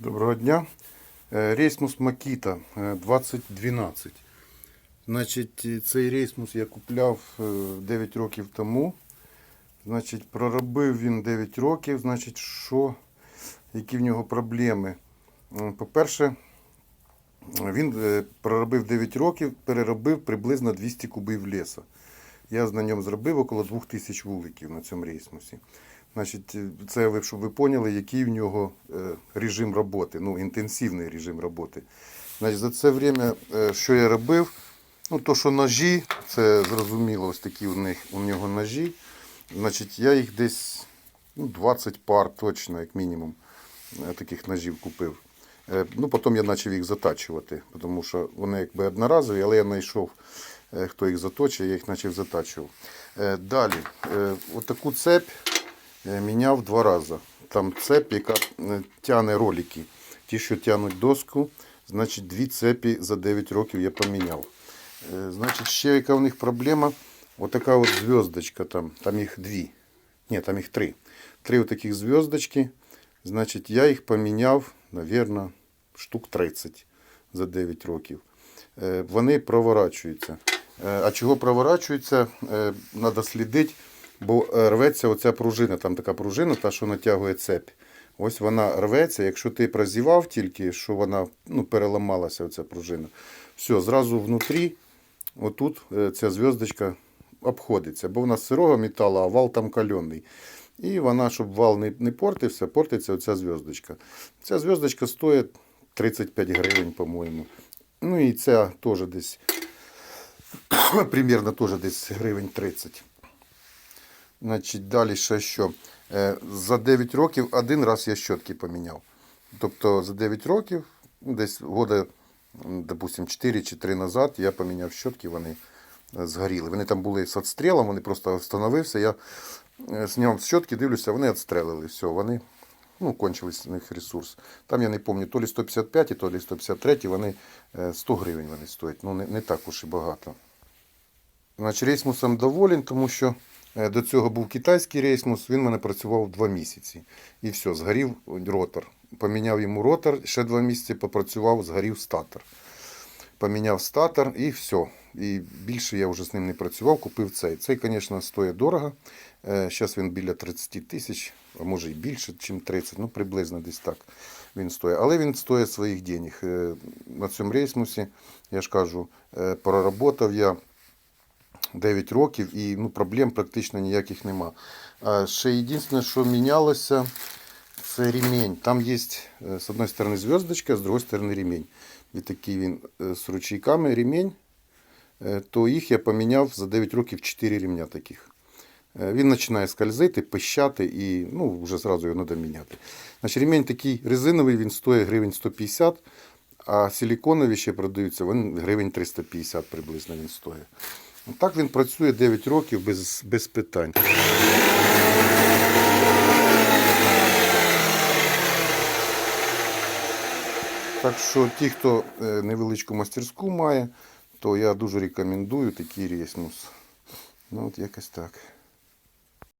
Доброго дня. Е, Рейсмус Макіта е, 2012. Значить, е, цей рейсмус я купляв е, 9 років тому. Значить, проробив він 9 років. Значить, що, які в нього проблеми? По-перше, він е, проробив 9 років, переробив приблизно 200 кубів леса. Я на ньому зробив около 2000 вуликів на цьому рейсмусі. Значить, це щоб ви поняли, який в нього е, режим роботи, ну, інтенсивний режим роботи. Значить, за це время, е, що я робив, ну, то, що ножі, це зрозуміло, ось такі у, них, у нього ножі. Значить, я їх десь ну, 20 пар точно, як мінімум, е, таких ножів купив. Ну, потім я почав їх затачувати, тому що вони якби одноразові, але я знайшов, хто їх заточує, я їх почав затачувати. Е, Далі, отаку цепь міняв два рази. Там цепь, яка е, тягне ролики. Ті, що тягнуть доску, значить дві цепі за 9 років я поміняв. Е, Значить, ще яка у них проблема? Отака от зв'язочка там, там їх дві. Ні, там їх три. Три отаких зв'язочки. Значить, я їх поміняв, навірно, штук 30 за 9 років. Е, Вони проворачуються. Е, А чого проворачуються, треба слідити, бо е, рветься оця пружина. Там така пружина, та, що натягує цепь. Ось вона рветься. Якщо ти прозівав тільки, що вона ну, переламалася, оця пружина. Все, зразу внутрі, отут е, ця зв'язочка обходиться, бо вона з сирого металу, а вал там кальонний. І вона, щоб вал не, не портився, портиться оця зв'язочка. Ця зв'язочка стоїть 35 гривень, по-моєму. Ну і ця теж десь, примерно теж десь гривень 30. Значить, далі ще що. Е, За 9 років один раз я щотки поміняв. Тобто за 9 років, десь года, м, допустим, 4 чи 3 назад я поміняв щотки, вони е, згоріли. Вони там були з відстрілом, вони просто встановився. Я е, зняв щотки, дивлюся, вони відстрелили. Все, вони ну, кончились у них ресурс. Там я не пам'ятаю, то лі 155, то лі 153, вони е, 100 гривень вони стоять. Ну, не, не так уж і багато. Значить, рейсмусом доволен, тому що до цього був китайський рейсмус, він мене працював два місяці. І все, згорів ротор. Поміняв йому ротор, ще два місяці попрацював, згорів статор. Поміняв статор і все. І більше я вже з ним не працював, купив цей. Цей, звісно, стоїть дорого. Зараз він біля 30 тисяч, а може і більше, ніж 30, ну приблизно десь так він стоїть. Але він стоїть своїх денег. Е, На цьому рейсмусі, я ж кажу, е, проработав я 9 років і ну, проблем практично ніяких нема. Ще єдине, що мінялося, це ремень. Там є е, з одної сторони зв'язочка, з другої сторони ремень. І такий він е, з ручейками ремень. Е, То їх я поміняв за 9 років 4 ремня таких. Він починає скользити, пищати і ну, вже зразу його треба міняти. Значить, ремень такий резиновий, він стоїть гривень 150, а силіконові ще продаються, він гривень 350 приблизно він стоїть. Так він працює 9 років без, без питань. Так що ті, хто е, невеличку мастерську має, то я дуже рекомендую такий рейсмус. Ну от якось так.